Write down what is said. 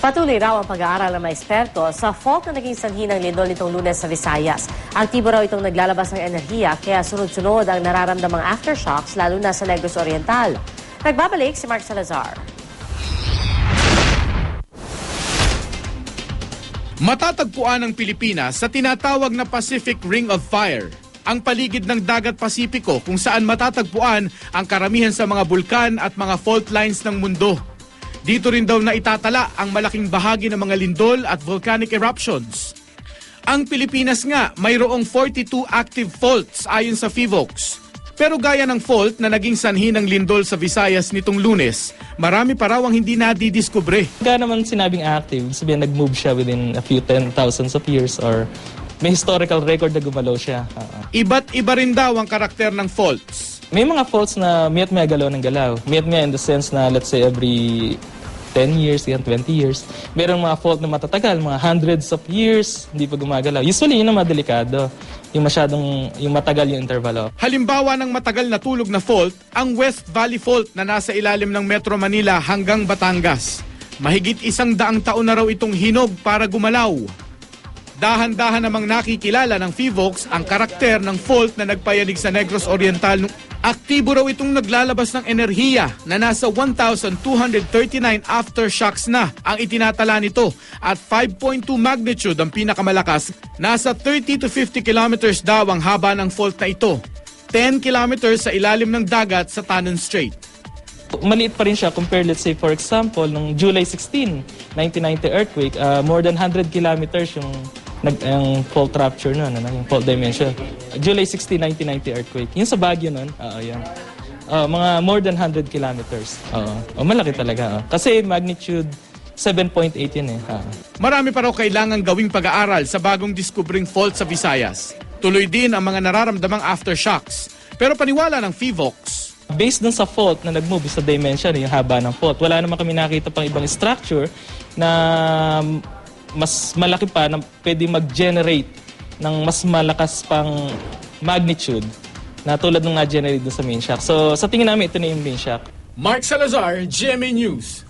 Patuloy raw ang pag-aaral ng mga eksperto sa fault na naging sanhi ng lindol nitong lunes sa Visayas. Aktibo raw itong naglalabas ng enerhiya kaya sunod-sunod ang nararamdamang aftershocks lalo na sa Negros Oriental. Nagbabalik si Mark Salazar. Matatagpuan ng Pilipinas sa tinatawag na Pacific Ring of Fire, ang paligid ng dagat Pasipiko kung saan matatagpuan ang karamihan sa mga bulkan at mga fault lines ng mundo. Dito rin daw na itatala ang malaking bahagi ng mga lindol at volcanic eruptions. Ang Pilipinas nga mayroong 42 active faults ayon sa FIVOX. Pero gaya ng fault na naging sanhi ng lindol sa Visayas nitong lunes, marami pa raw ang hindi nadidiskubre. Kaya naman sinabing active, sabihin nag-move siya within a few ten thousands of years or may historical record na gumalaw siya. Oo. Iba't iba rin daw ang karakter ng faults. May mga faults na mayat maya galaw ng galaw. Mayat maya in the sense na let's say every 10 years, yan, 20 years. Meron mga fault na matatagal, mga hundreds of years, hindi pa gumagalaw. Usually, yun ang madelikado. Yung masyadong, yung matagal yung intervalo. Halimbawa ng matagal na tulog na fault, ang West Valley Fault na nasa ilalim ng Metro Manila hanggang Batangas. Mahigit isang daang taon na raw itong hinog para gumalaw. Dahan-dahan namang nakikilala ng FIVOX ang karakter ng fault na nagpayanig sa Negros Oriental. nung Aktibo raw itong naglalabas ng enerhiya na nasa 1,239 aftershocks na ang itinatala nito at 5.2 magnitude ang pinakamalakas. Nasa 30 to 50 kilometers daw ang haba ng fault na ito. 10 kilometers sa ilalim ng dagat sa Tanon Strait. Maliit pa rin siya compared, let's say, for example, nung July 16, 1990 earthquake, uh, more than 100 kilometers yung nag yung fault rupture nun, ano, yung fault dimension. July 16, 1990 earthquake. Yung sa Baguio nun, oo, yan. Uh, mga more than 100 kilometers. Oo. Oh, malaki talaga. oh. Kasi magnitude 7.8 yun eh. Oo. Marami pa raw kailangang gawing pag-aaral sa bagong diskubring fault sa Visayas. Tuloy din ang mga nararamdamang aftershocks. Pero paniwala ng FIVOX, Based dun sa fault na nag-move sa dimension, yung haba ng fault, wala naman kami nakita pang ibang structure na mas malaki pa na pwede mag-generate ng mas malakas pang magnitude na tulad ng na-generate dun sa main shock. So sa tingin namin, ito na yung main shock. Mark Salazar, GMA News.